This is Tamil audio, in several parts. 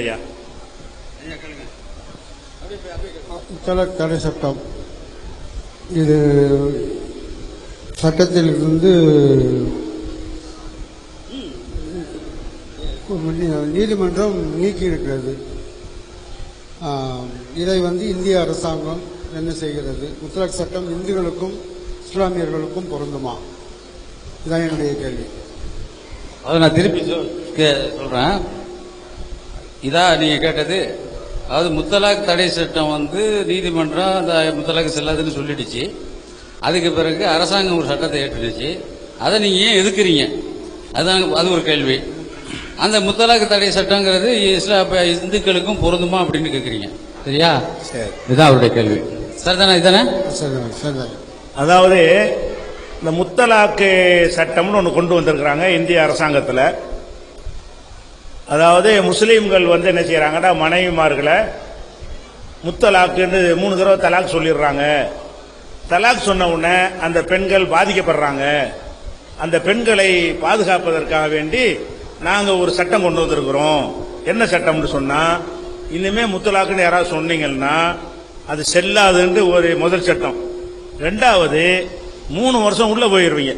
ஐயா. முத்தலாக் தடை சட்டம் இது சட்டத்தில் இருந்து நீதிமன்றம் நீக்கி இருக்கிறது இதை வந்து இந்திய அரசாங்கம் என்ன செய்கிறது? முத்தலாக் சட்டம் இந்துக்களுக்கும் இஸ்லாமியர்களுக்கும் பொருந்துமா? இதான் என்னுடைய கேள்வி. அதை நான் திருப்பி சொல்றேன். இதா நீங்க கேட்டது. அதாவது முத்தலாக் தடை சட்டம் வந்து நீதிமன்றம் அந்த முத்தலாக் செல்லாதுன்னு சொல்லிடுச்சு. அதுக்கு பிறகு அரசாங்கம் ஒரு சட்டத்தை ஏற்றுடுச்சு. அதை நீங்க ஏன் எதுக்குறீங்க? அதான் அது ஒரு கேள்வி. அந்த முத்தலாக் தடை சட்டங்கிறது இஸ்லா இந்துக்களுக்கும் பொருந்துமா அப்படின்னு கேட்குறீங்க சரியா? சரி. இதுதான் அவருடைய கேள்வி. சரிதானே? சரி அதாவது இந்த முத்தலாக்கு சட்டம்னு ஒன்று கொண்டு வந்திருக்கிறாங்க இந்திய அரசாங்கத்தில். அதாவது முஸ்லீம்கள் வந்து என்ன செய்கிறாங்கன்னா மனைவிமார்களை முத்தலாக்குன்னு மூணு தடவை தலாக் சொல்லிடுறாங்க. தலாக் சொன்ன உடனே அந்த பெண்கள் பாதிக்கப்படுறாங்க. அந்த பெண்களை பாதுகாப்பதற்காக வேண்டி நாங்கள் ஒரு சட்டம் கொண்டு வந்திருக்கிறோம். என்ன சட்டம்னு சொன்னால் இனிமே முத்தலாக்குன்னு யாராவது சொன்னீங்கன்னா அது செல்லாதுன்னு ஒரு முதல் சட்டம். ரெண்டாவது மூணு வருஷம் உள்ள போயிடுவீங்க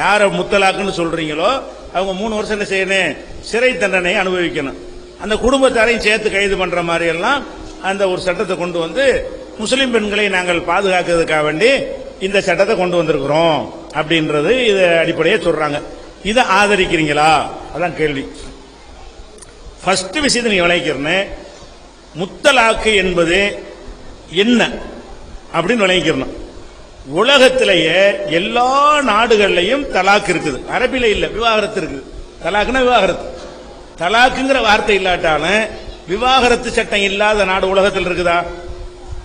யாரை முத்தலாக்குன்னு சொல்றீங்களோ அவங்க மூணு வருஷம் என்ன செய்யணும்? சிறை தண்டனையை அனுபவிக்கணும். அந்த குடும்பத்தாரையும் சேர்த்து கைது பண்ற மாதிரி எல்லாம் அந்த ஒரு சட்டத்தை கொண்டு வந்து முஸ்லிம் பெண்களை நாங்கள் பாதுகாக்கிறதுக்காக வேண்டி இந்த சட்டத்தை கொண்டு வந்திருக்கிறோம் அப்படின்றது இதை அடிப்படையே சொல்றாங்க. இதை ஆதரிக்கிறீங்களா? அதான் கேள்வி. ஃபர்ஸ்ட் விஷயத்தை நீங்க விளைவிக்கிறேன்னு முத்தலாக்கு என்பது என்ன அப்படின்னு விளங்கிக்கிறணும் உலகத்திலேயே எல்லா நாடுகள்லையும் தலாக் இருக்குது. அரபில இல்ல விவாகரத்து இருக்குது. தலாக்குன்னா விவாகரத்து. தலாக்குங்கிற வார்த்தை இல்லாட்டாலும் விவாகரத்து சட்டம் இல்லாத நாடு உலகத்தில் இருக்குதா?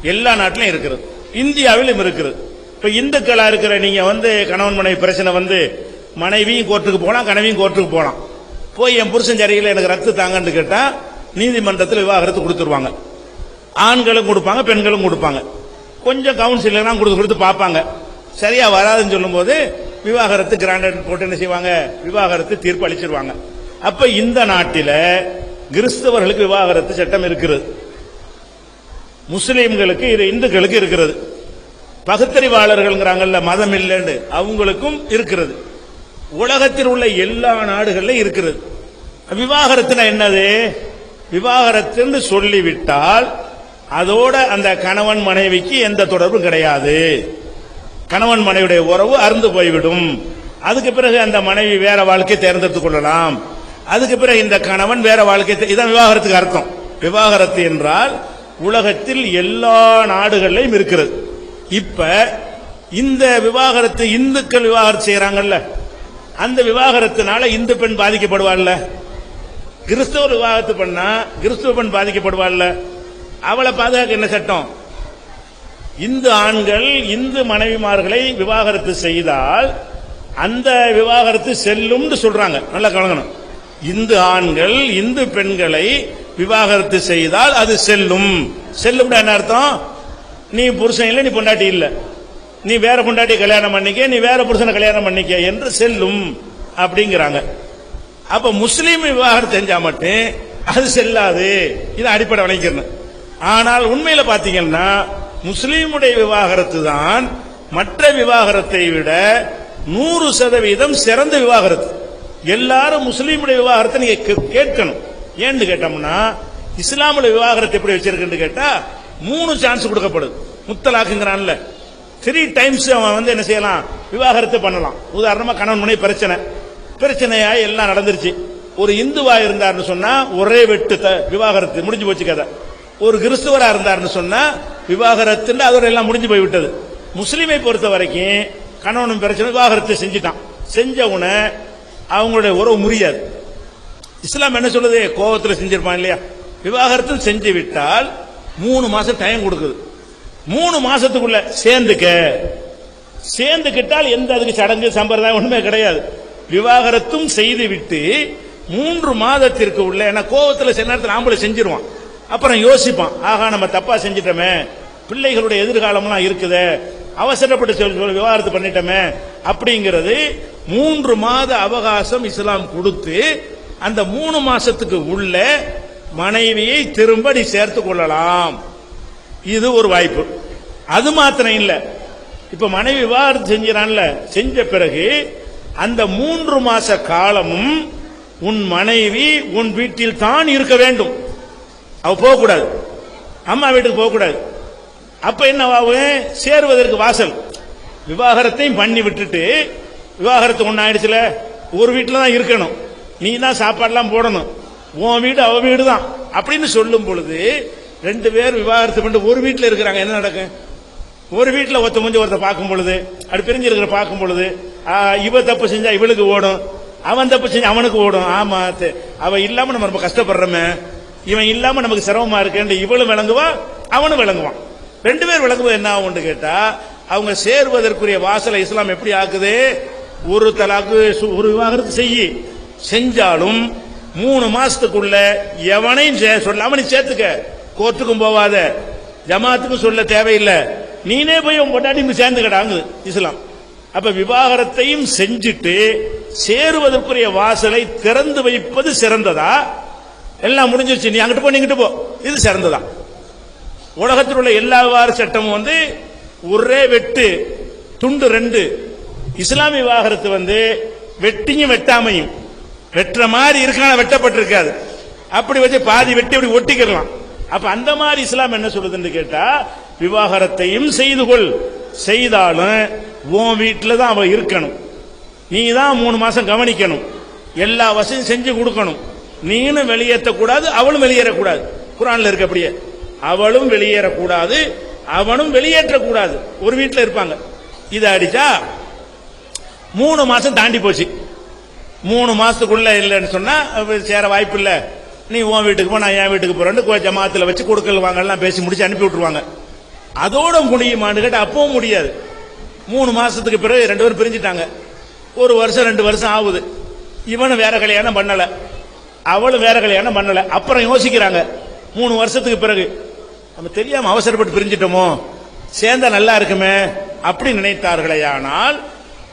எல்லா நாட்டிலும் இருக்கிறது. இந்தியாவிலும் இருக்கிறது இப்ப இந்துக்களா இருக்கிற நீங்க வந்து கணவன் மனைவி பிரச்சனை வந்து மனைவியும் கோர்ட்டுக்கு போலாம் கணவியும் கோர்ட்டுக்கு போலாம் போய் என் புருஷன் சரியில்லை எனக்கு ரத்து தாங்கன்னு கேட்டா நீதிமன்றத்தில் விவாகரத்து கொடுத்துருவாங்க. ஆண்களும் கொடுப்பாங்க பெண்களும் கொடுப்பாங்க. கொஞ்சம் கவுன்சிலர்லாம் கொடுத்து கொடுத்து பார்ப்பாங்க. சரியா வராதுன்னு சொல்லும்போது விவாகரத்து கிராண்டட் போட்டு என்ன செய்வாங்க? விவாகரத்து தீர்ப்பு அளிச்சிருவாங்க. அப்ப இந்த நாட்டில கிறிஸ்தவர்களுக்கு விவாகரத்து சட்டம் இருக்கிறது முஸ்லீம்களுக்கு இது இந்துக்களுக்கு இருக்கிறது. பகுத்தறிவாளர்கள்ங்கிறாங்கல்ல மதம் இல்லைன்னு அவங்களுக்கும் இருக்கிறது. உலகத்தில் உள்ள எல்லா நாடுகளிலும் இருக்கிறது. விவாகரத்துனா என்னது? விவாகரத்துன்னு சொல்லிவிட்டால் அதோட அந்த கணவன் மனைவிக்கு எந்த தொடர்பும் கிடையாது. கணவன் மனைவியுடைய உறவு அருந்து போய்விடும். அதுக்கு பிறகு அந்த மனைவி வேற வாழ்க்கை தேர்ந்தெடுத்துக் கொள்ளலாம். அதுக்கு பிறகு இந்த கணவன் வேற வாழ்க்கை இதான் விவாகரத்துக்கு அர்த்தம். விவாகரத்து என்றால் உலகத்தில் எல்லா நாடுகளிலும் இருக்கிறது. இப்ப இந்த விவாகரத்து இந்துக்கள் விவாகரத்து செய்யறாங்கல்ல அந்த விவாகரத்தினால இந்து பெண் பாதிக்கப்படுவாள்ல. கிறிஸ்தவர் விவாகரத்து பண்ணா கிறிஸ்துவ பெண் பாதிக்கப்படுவாள்ல. அவளை பாதுகாக்க என்ன சட்டம்? இந்து ஆண்கள் இந்து மனைவிமார்களை விவாகரத்து செய்தால் அந்த விவாகரத்து செல்லும்னு சொல்றாங்க. நல்லா கலங்கணும் இந்து ஆண்கள் இந்து பெண்களை விவாகரத்து செய்தால் அது செல்லும். செல்லும் என்ன அர்த்தம்? நீ புருஷன் இல்லை நீ பொண்டாட்டி இல்லை. நீ வேற பொண்டாட்டி கல்யாணம் பண்ணிக்க நீ வேற புருஷனை கல்யாணம் பண்ணிக்க என்று செல்லும் அப்படிங்கிறாங்க. அப்ப முஸ்லீம் விவாகரத்து செஞ்சா மட்டும் அது செல்லாது. இது அடிப்படை வணிகர்னு ஆனால் உண்மையில பாத்தீங்கன்னா முஸ்லீமுடைய விவாகரத்து தான் மற்ற விவாகரத்தை விட நூறு சதவீதம் சிறந்த விவாகரத்து. எல்லாரும் முஸ்லீமுடைய விவாகரத்தை நீங்க கே- கேட்கணும். ஏன்னு கேட்டோம்னா இஸ்லாமுல விவாகரத்தை எப்படி வச்சிருக்குன்னு கேட்டா மூணு சான்ஸ் கொடுக்கப்படுது. முத்தலாக்குங்கிறான்ல. த்ரீ டைம்ஸ் அவன் வந்து என்ன செய்யலாம்? விவாகரத்து பண்ணலாம். உதாரணமா கணவன் மனைவி பிரச்சனை. பிரச்சனையா எல்லாம் நடந்துருச்சு. ஒரு இந்துவா இருந்தாருன்னு சொன்னா ஒரே வெட்டு விவாகரத்து முடிஞ்சு போச்சு கதை. ஒரு கிறிஸ்துவரா இருந்தார்னு சொன்னா விவாகரத்துன்னு அதோட எல்லாம் முடிஞ்சு போய் விட்டது பொறுத்த வரைக்கும் கணவனும் பிரச்சனை விவாகரத்து செஞ்சுட்டான். செஞ்ச உடனே அவங்களுடைய உறவு முறியாது. இஸ்லாம் என்ன சொல்லுது? கோபத்தில் செஞ்சிருப்பான் இல்லையா? விவாகரத்து செஞ்சு விட்டால் மூணு மாசம் டைம் கொடுக்குது. மூணு மாசத்துக்குள்ள சேர்ந்துக்க சேர்ந்துக்கிட்டால் எந்த அதுக்கு சடங்கு சம்பிரதாயம் ஒண்ணுமே கிடையாது. விவாகரத்தும் செய்து விட்டு மூன்று மாதத்திற்கு உள்ள ஏன்னா கோவத்தில் சில நேரத்தில் ஆம்பளை செஞ்சிருவான். அப்புறம் யோசிப்பான் ஆகா நம்ம தப்பா செஞ்சிட்டோமே பிள்ளைகளுடைய எதிர்காலம்லாம் இருக்குதே அவசரப்பட்டு சொல்லி சொல்லி விவாகரத்து பண்ணிட்டோமே அப்படிங்கிறது மூன்று மாத அவகாசம் இஸ்லாம் கொடுத்து அந்த மூணு மாசத்துக்கு உள்ள மனைவியை திரும்ப நீ சேர்த்து கொள்ளலாம். இது ஒரு வாய்ப்பு. அது மாத்திரம் இல்லை. இப்ப மனைவி விவாகரத்து செஞ்சான்ல செஞ்ச பிறகு அந்த மூன்று மாச காலமும் உன் மனைவி உன் வீட்டில் தான் இருக்க வேண்டும். அவ போகக்கூடாது. அம்மா வீட்டுக்கு போகக்கூடாது. அப்ப என்ன சேருவதற்கு வாசல். விவாகரத்தையும் பண்ணி விட்டுட்டு விவாகரத்து ஒண்ணு ஆயிடுச்சுல ஒரு வீட்டில் தான் இருக்கணும். நீ தான் சாப்பாடெல்லாம் போடணும். உன் வீடு அவ வீடு தான் அப்படின்னு சொல்லும் பொழுது ரெண்டு பேர் விவாகரத்து பண்ணிட்டு ஒரு வீட்டில் இருக்கிறாங்க. என்ன நடக்கும் ஒரு வீட்டில் ஒருத்த முடிஞ்ச ஒருத்த பார்க்கும் பொழுது அப்படி பிரிஞ்சிருக்கிற பார்க்கும் பொழுது இவ தப்பு செஞ்சா இவளுக்கு ஓடும். அவன் தப்பு செஞ்சா அவனுக்கு ஓடும். ஆமா அவ இல்லாம நம்ம ரொம்ப கஷ்டப்படுறோமே. இவன் இல்லாம நமக்கு சிரமமா இருக்கேன் இவளும் விளங்குவா அவனும் விளங்குவான். ரெண்டு பேர் விளங்குவது என்ன ஆகும்னு கேட்டா அவங்க சேருவதற்குரிய வாசலை இஸ்லாம் எப்படி ஆக்குது? ஒரு தலாக்கு ஒரு விவாகரத்து செய்யி. செஞ்சாலும் மூணு மாசத்துக்குள்ள எவனையும் சே- சொல்லாம நீ சேர்த்துக்க. கோர்ட்டுக்கும் போவாத. ஜமாத்துக்கும் சொல்ல தேவையில்லை. நீனே போய் உன் பொண்டாட்டி நீ சேர்ந்துக்கடாங்குது இஸ்லாம். அப்ப விவாகரத்தையும் செஞ்சுட்டு சேருவதற்குரிய வாசலை திறந்து வைப்பது சிறந்ததா? எல்லாம் முடிஞ்சிருச்சு. நீ அங்கிட்டு போ நீங்கிட்டு போ. இது சிறந்ததான் உலகத்தில் உள்ள எல்லா விவாக சட்டமும் வந்து ஒரே வெட்டு துண்டு ரெண்டு. இஸ்லாமிய விவாகரத்து வந்து வெட்டியும் வெட்டாமையும். வெட்டுற மாதிரி இருக்கான வெட்டப்பட்டிருக்காது. அப்படி வச்சு பாதி வெட்டி அப்படி ஒட்டிக்கிறலாம் அப்ப அந்த மாதிரி இஸ்லாம் என்ன சொல்லுதுன்னு கேட்டா விவாகரத்தையும் செய்து கொள். செய்தாலும் உன் வீட்டில் தான் அவ இருக்கணும். நீ தான் மூணு மாசம் கவனிக்கணும். எல்லா வசதியும் செஞ்சு கொடுக்கணும். நீனும் வெளியேற்றக்கூடாது அவளும் வெளியேறக்கூடாது. குரான்ல இருக்க அப்படியே. அவளும் வெளியேறக்கூடாது அவனும் வெளியேற்றக்கூடாது. ஒரு வீட்டில் இருப்பாங்க. இதை அடிச்சா மூணு மாசம் தாண்டி போச்சு. மூணு மாசத்துக்குள்ள இல்லைன்னு சொன்னா சேர வாய்ப்பு இல்ல. நீ உன் வீட்டுக்கு போ நான் என் வீட்டுக்கு போறேன்னு ஜமாத்தில் ஜமாத்துல வச்சு கொடுக்கல் வாங்கலாம் பேசி முடிச்சு அனுப்பி விட்டுருவாங்க. அதோட முடியுமான்னு கேட்டு அப்பவும் முடியாது. மூணு மாசத்துக்கு பிறகு ரெண்டு பேரும் பிரிஞ்சிட்டாங்க. ஒரு வருஷம் ரெண்டு வருஷம் ஆகுது. இவனும் வேற கல்யாணம் பண்ணலை. அவளும் வேற கல்யாணம் பண்ணல. அப்புறம் யோசிக்கிறாங்க. மூணு வருஷத்துக்கு பிறகு நம்ம தெரியாம அவசரப்பட்டு பிரிஞ்சிட்டோமோ? சேர்ந்தா நல்லா இருக்குமே? அப்படி நினைத்தார்களே. ஆனால்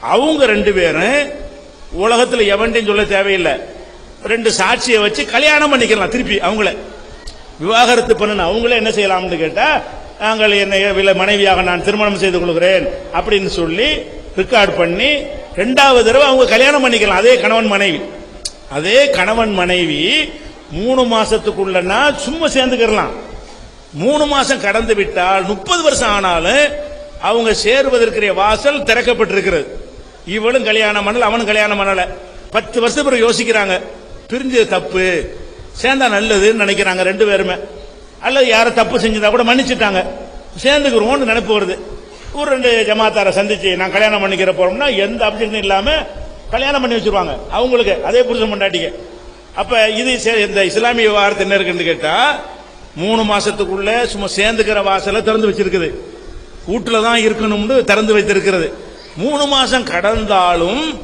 அவங்க ரெண்டு பேரும் உலகத்துல எவன்டையும் சொல்ல தேவையில்லை. ரெண்டு சாட்சியை வச்சு கல்யாணம் பண்ணிக்கலாம் திருப்பி அவங்கள. விவாகரத்து பண்ணணும். அவங்களே என்ன செய்யலாம்னு கேட்டா நாங்கள் என்னை வில மனைவியாக நான் திருமணம் செய்து கொள்கிறேன். அப்படின்னு சொல்லி ரெக்கார்ட் பண்ணி ரெண்டாவது தடவை அவங்க கல்யாணம் பண்ணிக்கலாம். அதே கணவன் மனைவி. அதே கணவன் மனைவி மூணு மாசத்துக்குள்ளனா சும்மா சேர்ந்துக்கிறலாம். மூணு மாசம் கடந்து விட்டால் முப்பது வருஷம் ஆனாலும் அவங்க சேருவதற்குரிய வாசல் திறக்கப்பட்டிருக்கிறது. இவளும் கல்யாணம் பண்ணல அவனும் கல்யாணம் பண்ணல. பத்து வருஷம் பிறகு யோசிக்கிறாங்க பிரிஞ்சது தப்பு சேர்ந்தா நல்லதுன்னு நினைக்கிறாங்க ரெண்டு பேருமே. அல்லது யாரை தப்பு செஞ்சதா கூட மன்னிச்சுட்டாங்க. சேர்ந்துக்கிறோம்னு நினைப்பு வருது. ஒரு ரெண்டு ஜமாத்தாரை சந்திச்சு நான் கல்யாணம் பண்ணிக்கிற போறோம்னா எந்த அப்ஜெக்ஷனும் இல்லாம கல்யாணம் பண்ணி வச்சிருவாங்க. அவங்களுக்கு அதே புருஷன் பொண்டாட்டிக்கு. அப்ப இது சே- இந்த இஸ்லாமிய விவகாரத்து என்ன இருக்குன்னு கேட்டா மூணு மாசத்துக்குள்ள சும்மா சேர்ந்துக்கிற வாசலை திறந்து வச்சிருக்குது. வீட்டுல தான் இருக்கணும்னு திறந்து வைத்திருக்கிறது. மூணு மாசம் கடந்தாலும்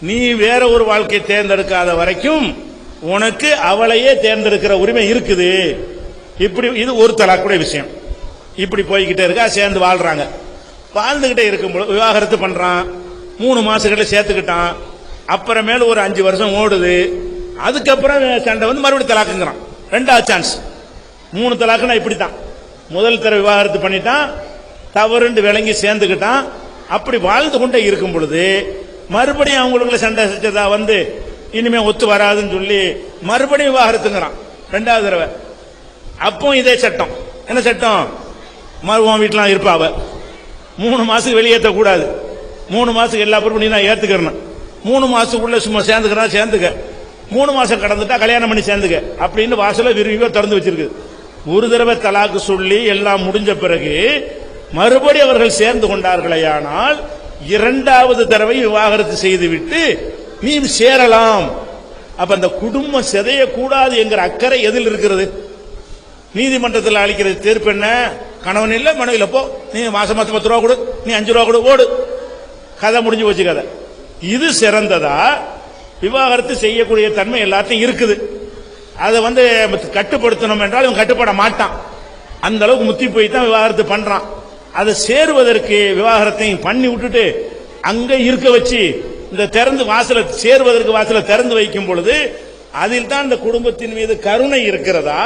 நீ வேற ஒரு வாழ்க்கையை தேர்ந்தெடுக்காத வரைக்கும் உனக்கு அவளையே தேர்ந்தெடுக்கிற உரிமை இருக்குது. இப்படி இது ஒரு தலாக்குடைய விஷயம். இப்படி போய்கிட்டே இருக்கா சேர்ந்து வாழ்றாங்க. வாழ்ந்துகிட்டே இருக்கும்போது விவாகரத்து பண்றான். மூணு மாசத்துல சேர்த்துக்கிட்டான். அப்புறமேல ஒரு அஞ்சு வருஷம் ஓடுது. அதுக்கப்புறம் சண்டை வந்து மறுபடியும் தலாக்குங்கிறான். ரெண்டாவது சான்ஸ் மூணு தலாக்குனா இப்படித்தான். முதல் தர விவாகரத்து பண்ணிட்டான். தவறுண்டு விளங்கி சேர்ந்துக்கிட்டான். அப்படி வாழ்ந்து கொண்டே இருக்கும் பொழுது மறுபடியும் அவங்களுக்குள்ள சண்டை சச்சதா வந்து இனிமே ஒத்து வராதுன்னு சொல்லி மறுபடியும் விவாகரத்துங்கிறான். ரெண்டாவது தடவை. அப்போ இதே சட்டம். என்ன சட்டம்? மறுபடியும் வீட்டிலாம் இருப்பாவ மூணு மாசத்துக்கு வெளியேற்ற கூடாது மூணு மாசத்துக்கு எல்லா பொறுப்பும் நீ நான் ஏத்துக்கிறேன் மூணு மாசத்துக்குள்ள சும்மா சேர்ந்துக்கிறா சேர்ந்துக்க. மூணு மாசம் கடந்துட்டா கல்யாணம் பண்ணி சேர்ந்துக்க. அப்படின்னு வாசல விரிவா திறந்து வச்சிருக்கு. ஒரு தடவை தலாக்கு சொல்லி எல்லாம் முடிஞ்ச பிறகு மறுபடி அவர்கள் சேர்ந்து கொண்டார்களேயானால் இரண்டாவது தடவை விவாகரத்து செய்துவிட்டு நீ சேரலாம். அப்ப அந்த குடும்பம் சிதையக்கூடாது என்கிற அக்கறை எதில் இருக்கிறது? நீதிமன்றத்தில் அளிக்கிறது தீர்ப்பு என்ன? கணவன் இல்லை மனைவி போ. நீ மாசம் மாசம் பத்து ரூபா கொடு நீ அஞ்சு ரூபா கொடு ஓடு. கதை முடிஞ்சு போச்சு கதை. இது சிறந்ததா? விவாகரத்து செய்யக்கூடிய தன்மை எல்லாத்தையும் இருக்குது. அதை வந்து கட்டுப்படுத்தணும் என்றால் இவன் கட்டுப்பட மாட்டான். அந்த அளவுக்கு முத்தி போய் தான் விவாகரத்து பண்றான். அதை சேருவதற்கு விவாகரத்தையும் பண்ணி விட்டுட்டு அங்க இருக்க வச்சு இந்த திறந்து வாசலை சேருவதற்கு வாசல திறந்து வைக்கும் பொழுது அதில் தான் இந்த குடும்பத்தின் மீது கருணை இருக்கிறதா?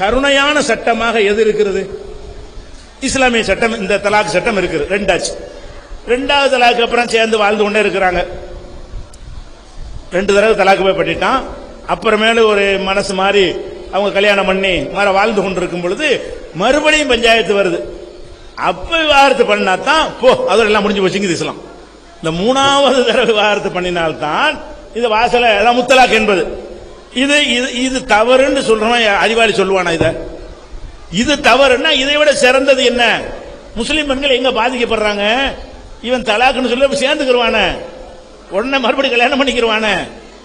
கருணையான சட்டமாக எது இருக்கிறது? இஸ்லாமிய சட்டம் இந்த தலாக் சட்டம் இருக்குது. ரெண்டாச்சு. ரெண்டாவது தலாக்கு அப்புறம் சேர்ந்து வாழ்ந்து கொண்டே இருக்கிறாங்க. ரெண்டு தடவை தலாக்கு போய் பண்ணிட்டான் அப்புறமேலு ஒரு மனசு மாறி அவங்க கல்யாணம் பண்ணி மாற வாழ்ந்து கொண்டிருக்கும் பொழுது மறுபடியும் பஞ்சாயத்து வருது. அப்ப விவாகரத்து பண்ணா தான் போ அதோட எல்லாம் முடிஞ்சு போச்சுங்க இஸ்லாம். இந்த மூணாவது தடவை விவாகரத்து பண்ணினால்தான் இது வாசல அதான் முத்தலாக் என்பது. இது இது இது தவறுன்னு சொல்றவன் அறிவாளி சொல்லுவானா இதை? இது தவறுன்னா இதை விட சிறந்தது என்ன? முஸ்லிம் பெண்கள் எங்க பாதிக்கப்படுறாங்க? இவன் தலாக்குன்னு சொல்லி அப்ப சேர்ந்துக்கிருவானே. உடனே மறுபடியும் கல்யாணம் பண்ணிக்கிருவானே.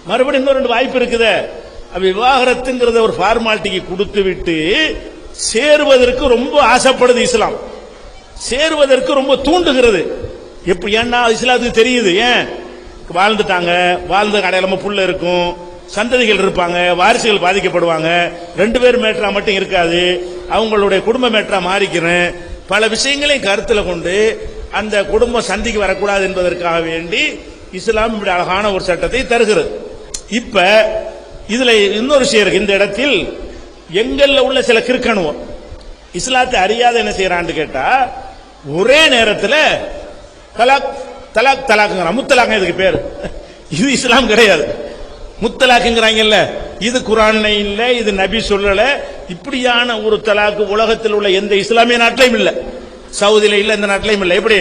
மறுபடியும் இன்னும் ரெண்டு வாய்ப்பு இருக்குது. விவாகரத்துங்கிறத ஒரு ஃபார்மாலிட்டிக்கு கொடுத்து விட்டு சேருவதற்கு ரொம்ப ஆசைப்படுது இஸ்லாம். சேருவதற்கு ரொம்ப தூண்டுகிறது. எப்படி ஏன்னா இஸ்லாத்துக்கு தெரியுது ஏன்? வாழ்ந்துட்டாங்க வாழ்ந்த கடையிலமா புள்ள இருக்கும் சந்ததிகள் இருப்பாங்க வாரிசுகள் பாதிக்கப்படுவாங்க ரெண்டு பேர் மேட்டரா மட்டும் இருக்காது அவங்களுடைய குடும்ப மேட்டரா மாறிக்கிறேன். பல விஷயங்களையும் கருத்தில் கொண்டு அந்த குடும்பம் சந்திக்கு வரக்கூடாது என்பதற்காக வேண்டி இஸ்லாம் இப்படி அழகான ஒரு சட்டத்தை தருகிறது. இப்ப இதுல இன்னொரு விஷயம் இருக்கு இந்த இடத்தில் எங்கள்ல உள்ள சில கிறுக்கணுவோம் இஸ்லாத்தை அறியாத என்ன செய்யறான்னு கேட்டா ஒரே நேரத்தில் தலாக் தலாக் தலாக்குங்கிறான். முத்தலாக் இதுக்கு பேர். இது இஸ்லாம் கிடையாது. முத்தலாக்குங்கிறாங்கல்ல இது குரான்ல இல்லை இது நபி சொல்லல இப்படியான ஒரு தலாக்கு உலகத்தில் உள்ள எந்த இஸ்லாமிய நாட்டிலையும் இல்லை. சவுதியில இல்ல இந்த நாட்டிலையும் இல்ல. எப்படி?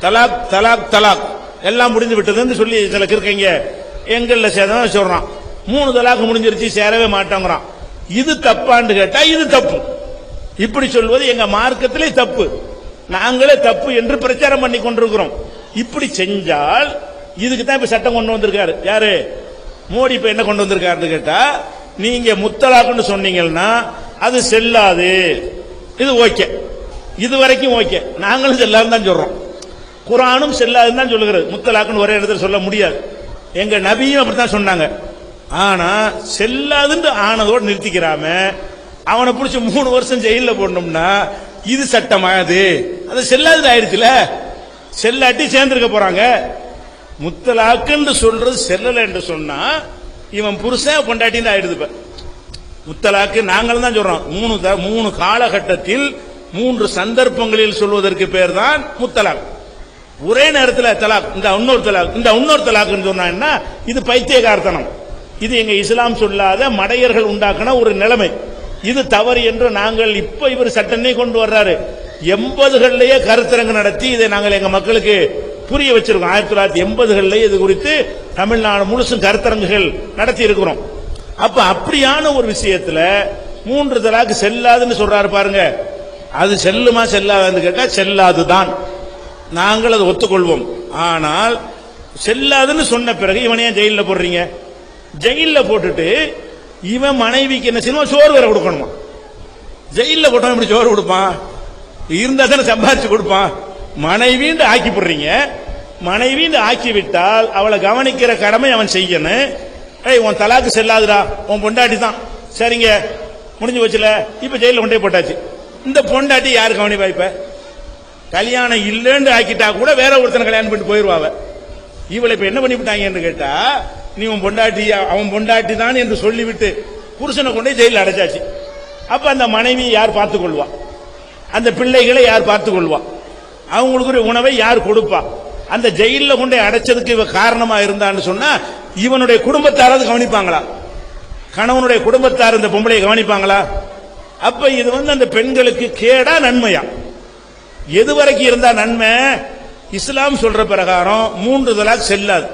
தலாக் தலாக் தலாக். எல்லாம் முடிந்து விட்டதுன்னு சொல்லி சில கிருக்கீங்க எங்கள்ல சேதம் சொல்றான். மூணு தலாக்கு முடிஞ்சிருச்சு சேரவே மாட்டோங்கிறான். இது தப்பான்னு கேட்டா இது தப்பு. இப்படி சொல்வது எங்க மார்க்கத்திலே தப்பு. நாங்களே தப்பு என்று பிரச்சாரம் பண்ணி கொண்டிருக்கிறோம். இப்படி செஞ்சால் இதுக்கு தான் இப்ப சட்டம் கொண்டு வந்திருக்காரு. யாரு? மோடி இப்ப என்ன கொண்டு வந்திருக்காருன்னு கேட்டா நீங்க முத்தலாக்குன்னு சொன்னீங்கன்னா அது செல்லாது. இது ஓகே. இது வரைக்கும் ஓகே. நாங்களும் செல்லாதுன்னு தான் சொல்றோம். குரானும் செல்லாதுன்னு தான் சொல்லுகிறது. முத்தலாக்குன்னு ஒரே இடத்துல சொல்ல முடியாது. எங்க நபியும் அப்படித்தான் சொன்னாங்க. ஆனா செல்லாதுன்னு ஆனதோடு நிறுத்திக்கிறாம அவனை பிடிச்சி மூணு வருஷம் ஜெயில போடணும்னா இது சட்டமாயாது அது? செல்லாது ஆயிடுச்சுல? செல்லாட்டி சேர்ந்துருக்க போறாங்க. முத்தலாக்குன்னு சொல்றது செல்லல என்று சொன்னா இவன் புருஷன் பொண்டாட்டின்னு ஆயிடுது இப்ப. முத்தலாக்கு நாங்களும் தான் சொல்றோம். மூணு த- மூணு காலகட்டத்தில் மூன்று சந்தர்ப்பங்களில் சொல்வதற்கு பேர் தான் முத்தலாக். ஒரே நேரத்தில் தலாக் இந்த இன்னொரு தலாக் இந்த இன்னொரு தலாக்னு சொன்னா என்ன? இது பைத்தியகார்த்தனம். இது எங்க இஸ்லாம் சொல்லாத மடையர்கள் உண்டாக்கின ஒரு நிலைமை. இது தவறு என்று நாங்கள் இப்ப இவர் சட்டமே கொண்டு வர்றாரு. எண்பதுகள்லயே கருத்தரங்கு நடத்தி இதை நாங்கள் எங்க மக்களுக்கு புரிய வச்சிருக்கோம். ஆயிரத்தி தொள்ளாயிரத்தி எண்பதுகள்லயே இது குறித்து தமிழ்நாடு முழுசும் கருத்தரங்குகள் நடத்தி இருக்கிறோம். அப்ப அப்படியான ஒரு விஷயத்துல மூன்று தலாக்கு செல்லாதுன்னு சொல்றாரு பாருங்க. அது செல்லுமா செல்லாதுன்னு கேட்டா செல்லாதுதான். நாங்கள் அதை ஒத்துக்கொள்வோம். ஆனால் செல்லாதுன்னு சொன்ன பிறகு இவனை ஏன் ஜெயிலில் போடுறீங்க? ஜெயிலில் போட்டுட்டு இவன் மனைவிக்கு என்ன செய்யணும்? சோறு வேற கொடுக்கணுமா? ஜெயிலில் போட்டவன் இப்படி சோறு கொடுப்பான்? இருந்தா தானே சம்பாதிச்சு கொடுப்பான். மனைவின்னு ஆக்கி போடுறீங்க. மனைவின்னு ஆக்கி விட்டால் அவளை கவனிக்கிற கடமை அவன் செய்யணும். ஏய் உன் தலாக்கு செல்லாதுடா. உன் பொண்டாட்டி தான் சரிங்க. முடிஞ்சு வச்சுல இப்ப ஜெயிலில் கொண்டே போட்டாச்சு. இந்த பொண்டாட்டி யாரு கவனிப்பா இப்ப? கல்யாணம் இல்லைன்னு ஆக்கிட்டா கூட வேற ஒருத்தனை கல்யாணம் பண்ணிட்டு போயிருவாவ இவளை இப்ப என்ன பண்ணிவிட்டாங்கன்னு கேட்டா நீ உன் பொண்டாட்டி அவன் பொண்டாட்டி தான் என்று சொல்லிவிட்டு புருஷனை கொண்டே ஜெயிலில் அடைச்சாச்சு. அப்ப அந்த மனைவி யார் பார்த்துக் கொள்வா? அந்த பிள்ளைகளை யார் பார்த்துக் கொள்வா? அவங்களுக்கு ஒரு உணவை யார் கொடுப்பா? அந்த ஜெயில கொண்டே அடைச்சதுக்கு இவ காரணமா இருந்தான்னு சொன்னா இவனுடைய குடும்பத்தாராவது கவனிப்பாங்களா? கணவனுடைய குடும்பத்தார் இந்த பொம்பளையை கவனிப்பாங்களா? அப்ப இது வந்து அந்த பெண்களுக்கு கேடா நன்மையா? எது வரைக்கும் இருந்தா நன்மை? இஸ்லாம் சொல்ற பிரகாரம் மூன்று தலாக் செல்லாது.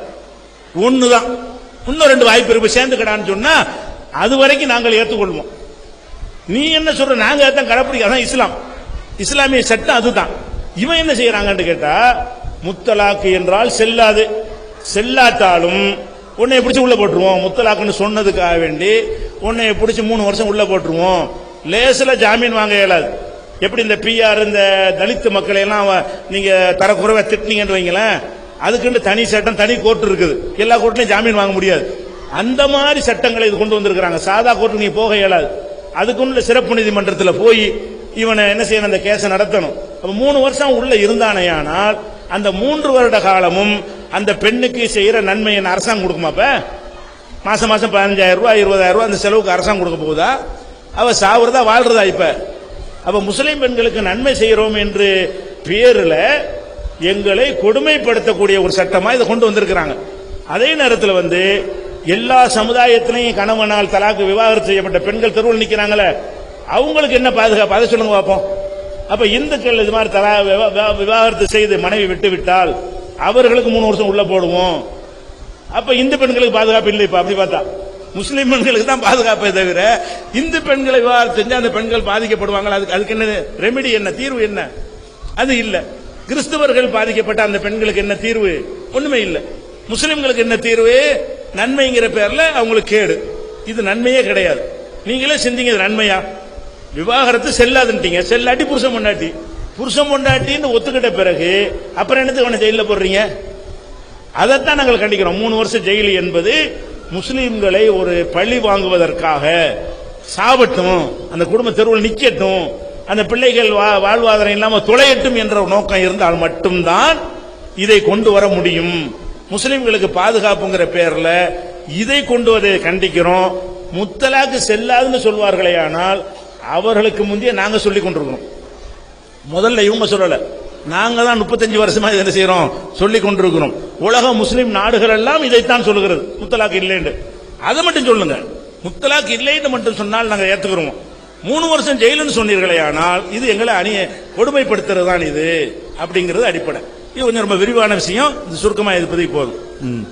ஒண்ணுதான். இன்னும் ரெண்டு வாய்ப்பு இருக்கு. சேர்ந்துக்கடான்னு சொன்னா அது வரைக்கும் நாங்கள் ஏற்றுக்கொள்வோம். நீ என்ன சொல்ற? நாங்க தான் கடைப்பிடிக்க அதான் இஸ்லாம். இஸ்லாமிய சட்டம் அதுதான். இவன் என்ன செய்யறாங்கன்னு கேட்டா முத்தலாக்கு என்றால் செல்லாது. செல்லாட்டாலும் உன்னை பிடிச்சி உள்ள போட்டுருவோம். முத்தலாக்குன்னு சொன்னதுக்காக வேண்டி உன்னை பிடிச்சி மூணு வருஷம் உள்ள போட்டுருவோம். லேசில் ஜாமீன் வாங்க இயலாது. எப்படி இந்த பிஆர் இந்த தலித்து மக்களை எல்லாம் நீங்கள் நீங்க தரக்குறைவா திட்டினீங்கன்னு வைங்களேன் அதுக்குன்னு தனி சட்டம் தனி கோர்ட் இருக்குது. எல்லா கோர்ட்லையும் ஜாமீன் வாங்க முடியாது. அந்த மாதிரி சட்டங்களை இது கொண்டு வந்திருக்கிறாங்க. சாதா கோர்ட் நீங்கள் போக இயலாது. அதுக்குள்ள சிறப்பு நீதிமன்றத்தில் போய் இவனை என்ன செய்யணும் அந்த கேஸை நடத்தணும். அப்ப மூணு வருஷம் உள்ள இருந்தானேயானால் அந்த மூன்று வருட காலமும் அந்த பெண்ணுக்கு செய்யற நன்மையை அரசாங்கம் கொடுக்குமாப்ப? மாசம் மாசம் பதினஞ்சாயிரம் ரூபாய் இருபதாயிரம் ரூபாய் அந்த செலவுக்கு அரசாங்கம் கொடுக்க போகுதா? அவ சாவுறதா வாழ்றதா இப்ப? அப்ப முஸ்லிம் பெண்களுக்கு நன்மை செய்யறோம் என்று பேரில் எங்களை கொடுமைப்படுத்தக்கூடிய ஒரு சட்டமா இதை கொண்டு வந்திருக்கிறாங்க. அதே நேரத்தில் வந்து எல்லா சமுதாயத்திலையும் கணவனால் தலாக்கு விவாகரத்து செய்யப்பட்ட பெண்கள் தெருவில் நிக்கிறாங்களே அவங்களுக்கு என்ன பாதுகாப்பு? அதை சொல்லுங்க பார்ப்போம் அப்ப இந்துக்கள் இது மாதிரி தலா விவாகரத்து செய்து மனைவி விட்டு விட்டால் அவர்களுக்கு மூணு வருஷம் உள்ள போடுவோம். அப்ப இந்து பெண்களுக்கு பாதுகாப்பு இல்லை இப்ப அப்படி பார்த்தா. முஸ்லீம் பெண்களுக்கு தான் பாதுகாப்பே தவிர இந்து பெண்களை விவாகரத்து செஞ்சா அந்த பெண்கள் பாதிக்கப்படுவாங்க அதுக்கு அதுக்கு என்ன ரெமெடி என்ன? தீர்வு என்ன? அது இல்ல. கிறிஸ்தவர்கள் பாதிக்கப்பட்ட அந்த பெண்களுக்கு என்ன தீர்வு? ஒண்ணுமே இல்ல. முஸ்லிம்களுக்கு என்ன தீர்வு? நன்மைங்கிற பேர்ல அவங்களுக்கு கேடு. இது நன்மையே கிடையாது. நீங்களே சிந்திங்க இது நன்மையா? விவாகரத்து செல்லாதுன்ட்டீங்க. செல்லாட்டி புருஷன் பொண்டாட்டி. புருஷன் பொண்டாட்டின்னு ஒத்துக்கிட்ட பிறகு அப்புறம் என்னத்துக்கு அவனை ஜெயில போடுறீங்க? அதைத்தான் நாங்கள் கண்டிக்கிறோம். மூணு வருஷம் ஜெயில் என்பது முஸ்லீம்களை ஒரு பழி வாங்குவதற்காக சாவட்டும் அந்த குடும்ப தெருவில் நிக்கட்டும் அந்த பிள்ளைகள் வா- வாழ்வாதாரம் இல்லாமல் துளையட்டும் என்ற நோக்கம் இருந்தால் மட்டும்தான் இதை கொண்டு வர முடியும். முஸ்லிம்களுக்கு பாதுகாப்புங்கிற பேர்ல இதை கொண்டு வரதை கண்டிக்கிறோம். முத்தலாக்கு செல்லாதுன்னு சொல்வார்களே ஆனால் அவர்களுக்கு முந்தைய நாங்க சொல்லிக் கொண்டிருக்கிறோம். முதல்ல இவங்க சொல்லலை. நாங்கள் தான் முப்பத்தஞ்சு வருஷமா இதை என்ன செய்யறோம் சொல்லி கொண்டிருக்கிறோம். உலக முஸ்லிம் நாடுகள் எல்லாம் இதைத்தான் சொல்லுகிறது. முத்தலாக் இல்லைன்னு. அதை மட்டும் சொல்லுங்க. முத்தலாக் இல்லைன்னு மட்டும் சொன்னால் நாங்கள் ஏத்துக்கிறோம். மூணு வருஷம் ஜெயிலுன்னு சொன்னீர்களே ஆனால் இது எங்களை அணிய கொடுமைப்படுத்துறது தான் இது. அப்படிங்கிறது அடிப்படை. இது கொஞ்சம் ரொம்ப விரிவான விஷயம். இது சுருக்கமாக இது பத்தி போதும். ம்.